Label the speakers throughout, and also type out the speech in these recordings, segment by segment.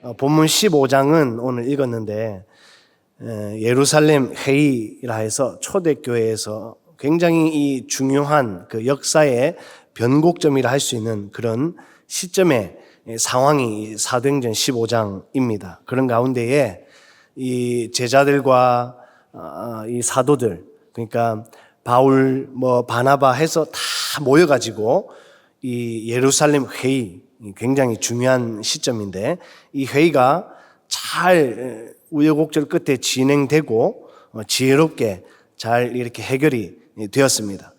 Speaker 1: 어, 본문 15장은 오늘 읽었는데 에, 예루살렘 회의라 해서 초대교회에서 굉장히 이 중요한 그 역사의 변곡점이라 할 수 있는 그런 시점의 상황이 사도행전 15장입니다. 그런 가운데에 이 제자들과 아, 이 사도들 그러니까 바울 뭐 바나바 해서 다 모여가지고 이 예루살렘 회의 굉장히 중요한 시점인데 이 회의가 잘 우여곡절 끝에 진행되고 어, 지혜롭게 잘 이렇게 해결이 되었습니다.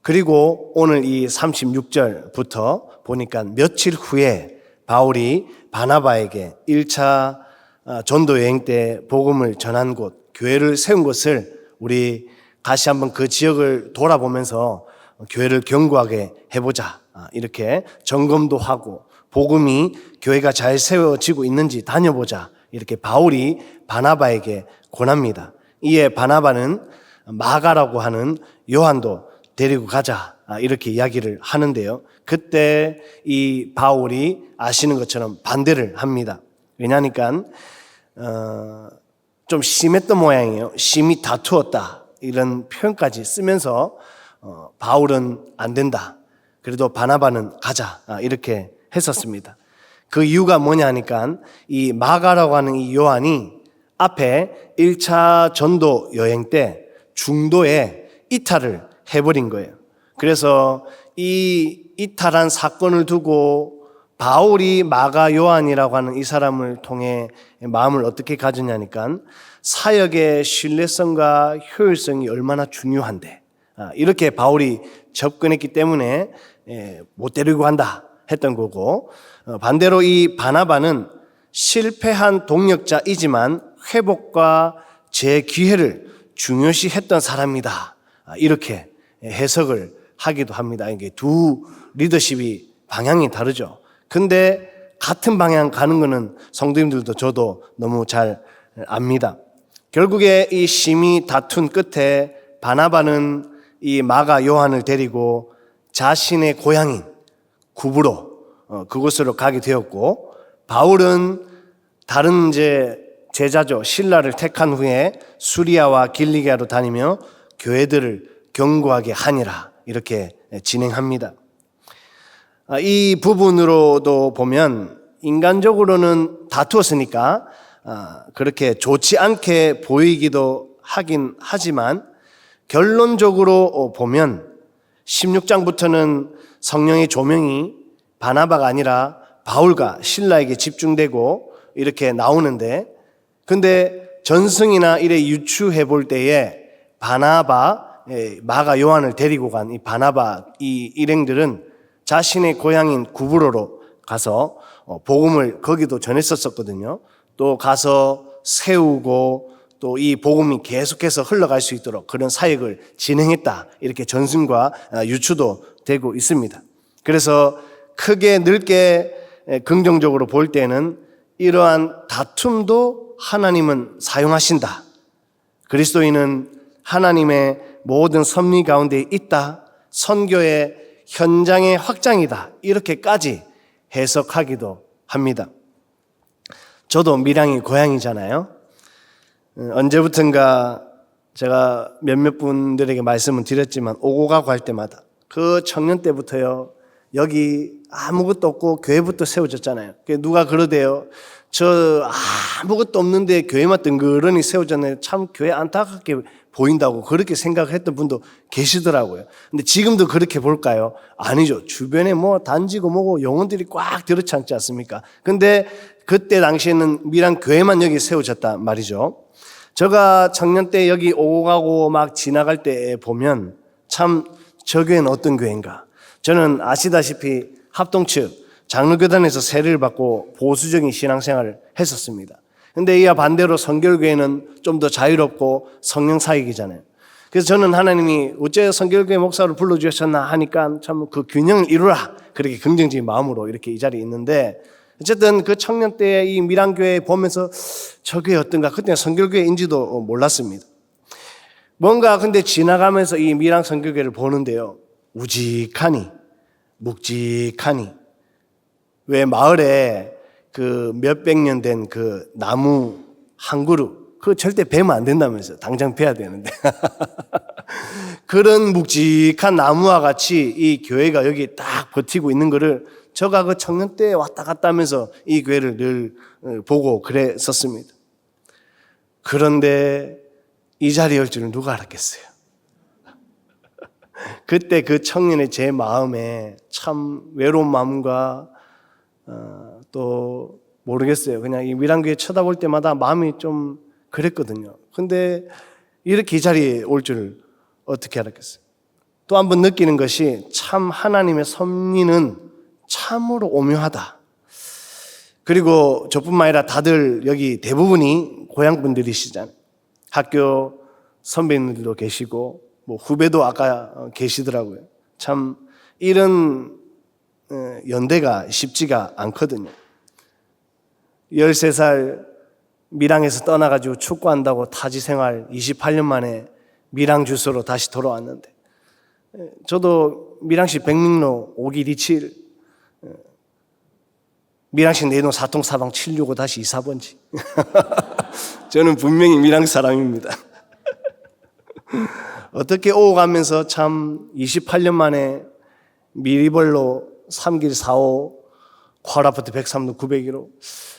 Speaker 1: 그리고 오늘 이 36절부터 보니까 며칠 후에 바울이 바나바에게 1차 어, 전도 여행 때 복음을 전한 곳, 교회를 세운 것을 우리 다시 한번 그 지역을 돌아보면서 교회를 견고하게 해보자. 아, 이렇게 점검도 하고 복음이 교회가 잘 세워지고 있는지 다녀보자. 이렇게 바울이 바나바에게 권합니다. 이에 바나바는 마가라고 하는 요한도 데리고 가자. 아, 이렇게 이야기를 하는데요. 그때 이 바울이 아시는 것처럼 반대를 합니다. 왜냐니까, 어, 좀 심했던 모양이에요. 심히 다투었다. 이런 표현까지 쓰면서, 어, 바울은 안 된다. 그래도 바나바는 가자. 아, 이렇게 했었습니다. 그 이유가 뭐냐 하니까 이 마가라고 하는 이 요한이 앞에 1차 전도 여행 때 중도에 이탈을 해버린 거예요. 그래서 이 이탈한 사건을 두고 바울이 마가 요한이라고 하는 이 사람을 통해 마음을 어떻게 가졌냐니까 사역의 신뢰성과 효율성이 얼마나 중요한데 아, 이렇게 바울이 접근했기 때문에 예, 못 데리고 간다 했던 거고 어, 반대로 이 바나바는 실패한 동력자이지만 회복과 재기회를 중요시 했던 사람이다. 아, 이렇게 해석을 하기도 합니다. 이게 두 리더십이 방향이 다르죠. 근데 같은 방향 가는 거는 성도님들도 저도 너무 잘 압니다. 결국에 이 심히 다툰 끝에 바나바는 이 마가 요한을 데리고 자신의 고향인 구부로 어, 그곳으로 가게 되었고 바울은 다른 이제 제자죠 신라를 택한 후에 수리아와 길리기아로 다니며 교회들을 견고하게 하니라 이렇게 진행합니다. 아, 이 부분으로도 보면 인간적으로는 다투었으니까 아, 그렇게 좋지 않게 보이기도 하긴 하지만 결론적으로 보면 16장부터는 성령의 조명이 바나바가 아니라 바울과 신라에게 집중되고 이렇게 나오는데 근데 전승이나 이래 유추해 볼 때에 바나바 예, 마가 요한을 데리고 간 이 바나바 이 일행들은 자신의 고향인 구브로로 가서 어, 복음을 거기도 전했었었거든요. 또 가서 세우고 또 이 복음이 계속해서 흘러갈 수 있도록 그런 사역을 진행했다. 이렇게 전승과 아, 유추도 되고 있습니다. 그래서 크게 넓게 긍정적으로 볼 때는 이러한 다툼도 하나님은 사용하신다. 그리스도인은 하나님의 모든 섭리 가운데 있다. 선교의 현장의 확장이다. 이렇게까지 해석하기도 합니다. 저도 밀양이 고향이잖아요. 어, 언제부턴가 제가 몇몇 분들에게 말씀을 드렸지만 오고 가고 할 때마다 그 청년 때부터요. 여기 아무것도 없고 교회부터 세워졌잖아요. 누가 그러대요. 저 아무것도 없는데 교회만 뜬그러니 세워졌네요. 참 교회 안타깝게 보인다고 그렇게 생각했던 분도 계시더라고요. 근데 지금도 그렇게 볼까요? 아니죠. 주변에 뭐 단지고 뭐고 영혼들이 꽉 들어찼지 않습니까? 근데 그때 당시에는 미란 교회만 여기 세워졌단 말이죠. 제가 청년 때 여기 오고 가고 막 지나갈 때 보면 참 저 교회는 어떤 교회인가? 저는 아시다시피 합동 측 장로교단에서 세례를 받고 보수적인 신앙생활을 했었습니다. 근데 이와 반대로 성결교회는 좀 더 자유롭고 성령 사역이잖아요. 그래서 저는 하나님이 어째 성결교회 목사를 불러주셨나 하니까 참 그 균형을 이루라. 그렇게 긍정적인 마음으로 이렇게 이 자리에 있는데 어쨌든 그 청년 때 이 미랑교회 보면서 저 교회 어떤가 그때 성결교회인지도 몰랐습니다. 뭔가 근데 지나가면서 이 미랑 성결교회를 보는데요. 우직하니, 묵직하니. 왜 마을에 그 몇백 년 된 그 나무 한 그루 그거 절대 베면 안 된다면서 당장 베야 되는데 그런 묵직한 나무와 같이 이 교회가 여기 딱 버티고 있는 거를 저가 그 청년 때 왔다 갔다 하면서 이 교회를 늘 어, 보고 그랬었습니다. 그런데 이 자리에 올 줄은 누가 알았겠어요? 그때 그 청년의 제 마음에 참 외로운 마음과 어, 또 모르겠어요. 그냥 이 미랑교회 쳐다볼 때마다 마음이 좀 그랬거든요. 근데 이렇게 이 자리에 올 줄 어떻게 알았겠어요? 또 한 번 느끼는 것이 참 하나님의 섭리는 참으로 오묘하다. 그리고 저뿐만 아니라 다들 여기 대부분이 고향 분들이시잖아요. 학교 선배님들도 계시고 뭐 후배도 아까 어, 계시더라고요. 참 이런 어, 연대가 쉽지가 않거든요. 13살 밀양에서 떠나가지고 축구한다고 타지 생활 28년 만에 밀양 주소로 다시 돌아왔는데 에, 저도 밀양시 백민로 5길 27 밀양시 내동 사통 사방 765 다시 24번지 저는 분명히 밀양 사람입니다. 어떻게 오가면서 참 28년 만에 미리벌로 3길 4호 쿼라프트 103도 901호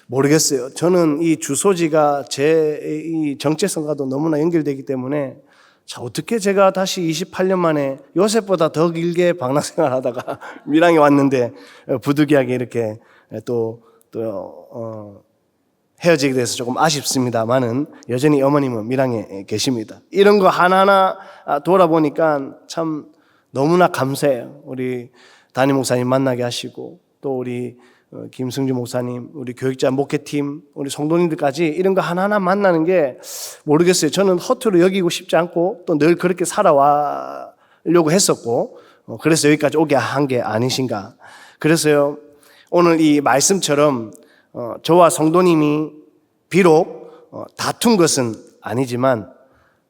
Speaker 1: 모르겠어요. 저는 이 주소지가 제 이 정체성과도 너무나 연결되기 때문에 자, 어떻게 제가 다시 28년 만에 요셉보다 더 길게 방랑 생활 하다가 밀양에 왔는데 어, 부득이하게 이렇게 또, 또, 어, 헤어지게 돼서 조금 아쉽습니다만은 여전히 어머님은 밀양에 계십니다. 이런 거 하나하나 아, 돌아보니까 참 너무나 감사해요. 우리 담임 목사님 만나게 하시고 또 우리 어, 김승주 목사님, 우리 교육자 목회팀, 우리 성도님들까지 이런 거 하나하나 만나는 게 모르겠어요. 저는 허투루 여기고 싶지 않고 또 늘 그렇게 살아와려고 했었고 어, 그래서 여기까지 오게 한 게 아니신가. 그래서요 오늘 이 말씀처럼 어, 저와 성도님이 비록 어, 다툰 것은 아니지만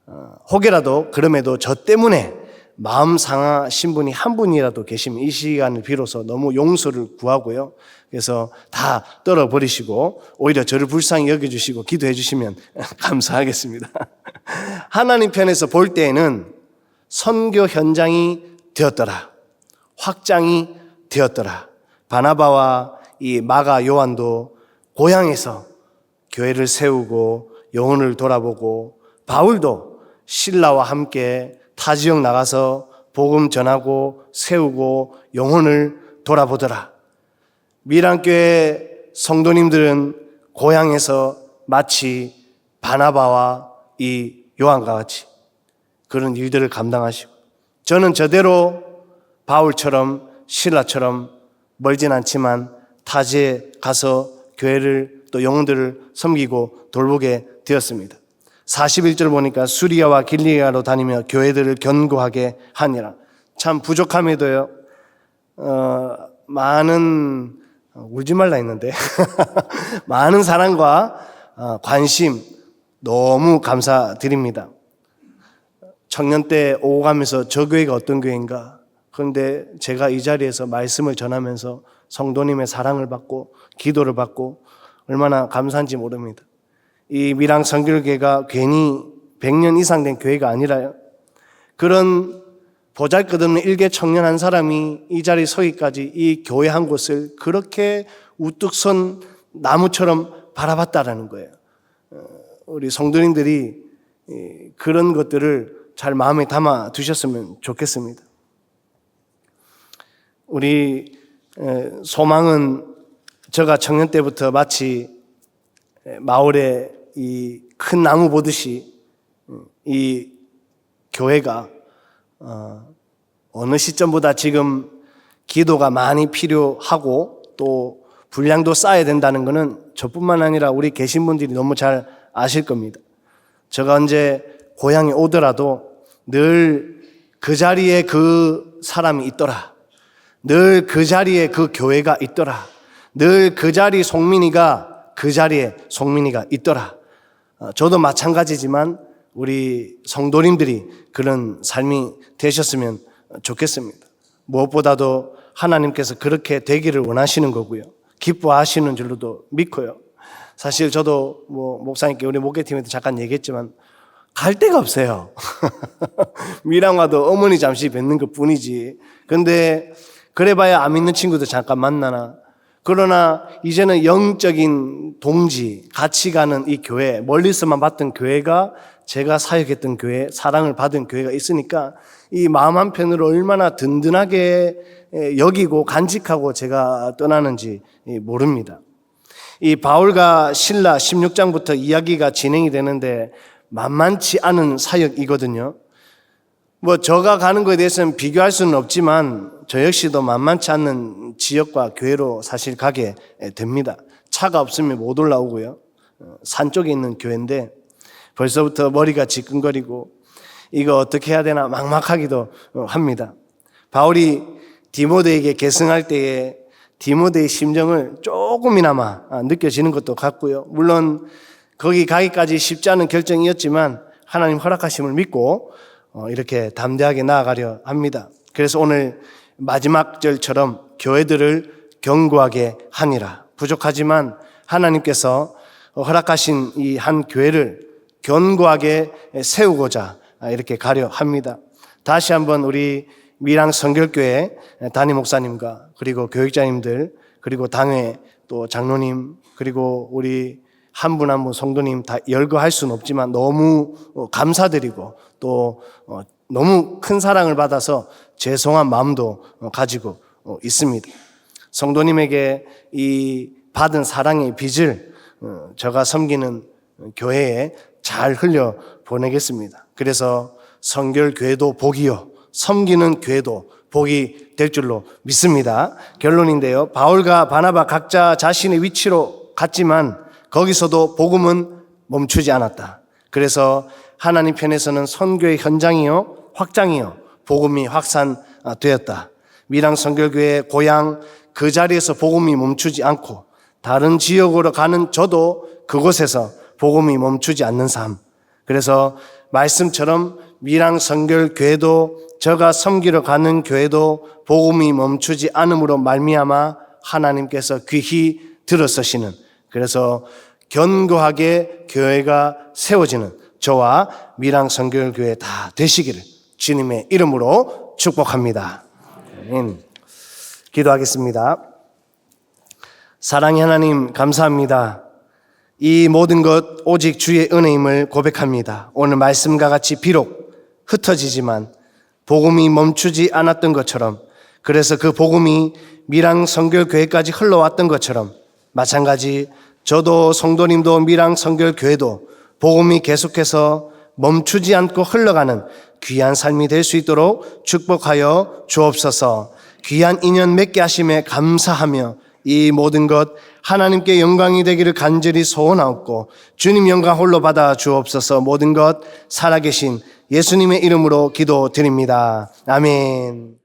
Speaker 1: 어, 혹여라도 그럼에도 저 때문에 마음 상하신 분이 한 분이라도 계시면 이 시간을 비로소 너무 용서를 구하고요. 그래서 다 떨어버리시고 오히려 저를 불쌍히 여겨주시고 기도해 주시면 감사하겠습니다. 하나님 편에서 볼 때에는 선교 현장이 되었더라. 확장이 되었더라. 바나바와 이 마가 요한도 고향에서 교회를 세우고 영혼을 돌아보고 바울도 신라와 함께 타 지역 나가서 복음 전하고 세우고 영혼을 돌아보더라. 미랑교회 성도님들은 고향에서 마치 바나바와 이 요한과 같이 그런 일들을 감당하시고 저는 저대로 바울처럼 신라처럼 멀진 않지만 타지에 가서 교회를 또 영혼들을 섬기고 돌보게 되었습니다. 41절 보니까 수리아와 길리아로 다니며 교회들을 견고하게 하니라. 참 부족함에도요. 어, 많은 어, 울지 말라 했는데 많은 사랑과 어, 관심 너무 감사드립니다. 청년 때 오고 가면서 저 교회가 어떤 교회인가. 그런데 제가 이 자리에서 말씀을 전하면서 성도님의 사랑을 받고 기도를 받고 얼마나 감사한지 모릅니다. 이 미랑 성결교회가 괜히 100년 이상 된 교회가 아니라요. 그런 보잘 것 없는 일개 청년 한 사람이 이 자리에 서기까지 이 교회 한 곳을 그렇게 우뚝 선 나무처럼 바라봤다라는 거예요. 어, 우리 성도님들이 그런 것들을 잘 마음에 담아 두셨으면 좋겠습니다. 우리 소망은 저가 청년 때부터 마치 마을에 이 큰 나무 보듯이 이 교회가 어, 어느 시점보다 지금 기도가 많이 필요하고 또 분량도 쌓아야 된다는 것은 저뿐만 아니라 우리 계신 분들이 너무 잘 아실 겁니다. 제가 언제 고향에 오더라도 늘 그 자리에 그 사람이 있더라. 늘 그 자리에 그 교회가 있더라. 늘 그 자리 송민이가 그 자리에 송민이가 있더라. 어, 저도 마찬가지지만 우리 성도님들이 그런 삶이 되셨으면 좋겠습니다. 무엇보다도 하나님께서 그렇게 되기를 원하시는 거고요. 기뻐하시는 줄로도 믿고요. 사실 저도 뭐 목사님께 우리 목회팀에도 잠깐 얘기했지만 갈 데가 없어요. 미랑 와도 어머니 잠시 뵙는 것 뿐이지. 근데 그래봐야 안 믿는 친구도 잠깐 만나나. 그러나 이제는 영적인 동지, 같이 가는 이 교회, 멀리서만 봤던 교회가 제가 사역했던 교회, 사랑을 받은 교회가 있으니까 이 마음 한편으로 얼마나 든든하게 여기고 간직하고 제가 떠나는지 모릅니다. 이 바울과 신라 16장부터 이야기가 진행이 되는데 만만치 않은 사역이거든요. 뭐 저가 가는 것에 대해서는 비교할 수는 없지만 저 역시도 만만치 않는 지역과 교회로 사실 가게 됩니다. 차가 없으면 못 올라오고요. 어, 산 쪽에 있는 교회인데 벌써부터 머리가 지끈거리고 이거 어떻게 해야 되나 막막하기도 합니다. 바울이 디모데에게 계승할 때에 디모데의 심정을 조금이나마 느껴지는 것도 같고요. 물론 거기 가기까지 쉽지 않은 결정이었지만 하나님 허락하심을 믿고 어, 이렇게 담대하게 나아가려 합니다. 그래서 오늘 마지막 절처럼 교회들을 견고하게 하니라. 부족하지만 하나님께서 허락하신 이 한 교회를 견고하게 세우고자 이렇게 가려 합니다. 다시 한번 우리 미랑 성결교회 담임 목사님과 그리고 교육자님들 그리고 당회 또 장로님 그리고 우리 한 분 한분 성도님 다 열거할 수는 없지만 너무 감사드리고 또 어, 너무 큰 사랑을 받아서 죄송한 마음도 어, 가지고 어, 있습니다. 성도님에게 이 받은 사랑의 빚을 제가 섬기는 교회에 잘 흘려 보내겠습니다. 그래서 성결 교회도 복이요. 섬기는 교회도 복이 될 줄로 믿습니다. 결론인데요. 바울과 바나바 각자 자신의 위치로 갔지만 거기서도 복음은 멈추지 않았다. 그래서 하나님 편에서는 선교의 현장이요, 확장이요, 복음이 확산되었다. 미랑 선교교회 고향 그 자리에서 복음이 멈추지 않고 다른 지역으로 가는 저도 그곳에서 복음이 멈추지 않는 삶. 그래서 말씀처럼 미랑 선결 교회도 저가 섬기러 가는 교회도 복음이 멈추지 않음으로 말미암아 하나님께서 귀히 들어서시는 그래서 견고하게 교회가 세워지는 저와 미랑 선결 교회 다 되시기를 주님의 이름으로 축복합니다. 아멘. 기도하겠습니다. 사랑의 하나님 감사합니다. 이 모든 것 오직 주의 은혜임을 고백합니다. 오늘 말씀과 같이 비록 흩어지지만 복음이 멈추지 않았던 것처럼 그래서 그 복음이 미랑 성결교회까지 흘러왔던 것처럼 마찬가지 저도 성도님도 미랑 성결교회도 복음이 계속해서 멈추지 않고 흘러가는 귀한 삶이 될 수 있도록 축복하여 주옵소서 귀한 인연 맺게 하심에 감사하며 이 모든 것 하나님께 영광이 되기를 간절히 소원하옵고 주님 영광 홀로 받아 주옵소서 모든 것 살아계신 예수님의 이름으로 기도드립니다. 아멘.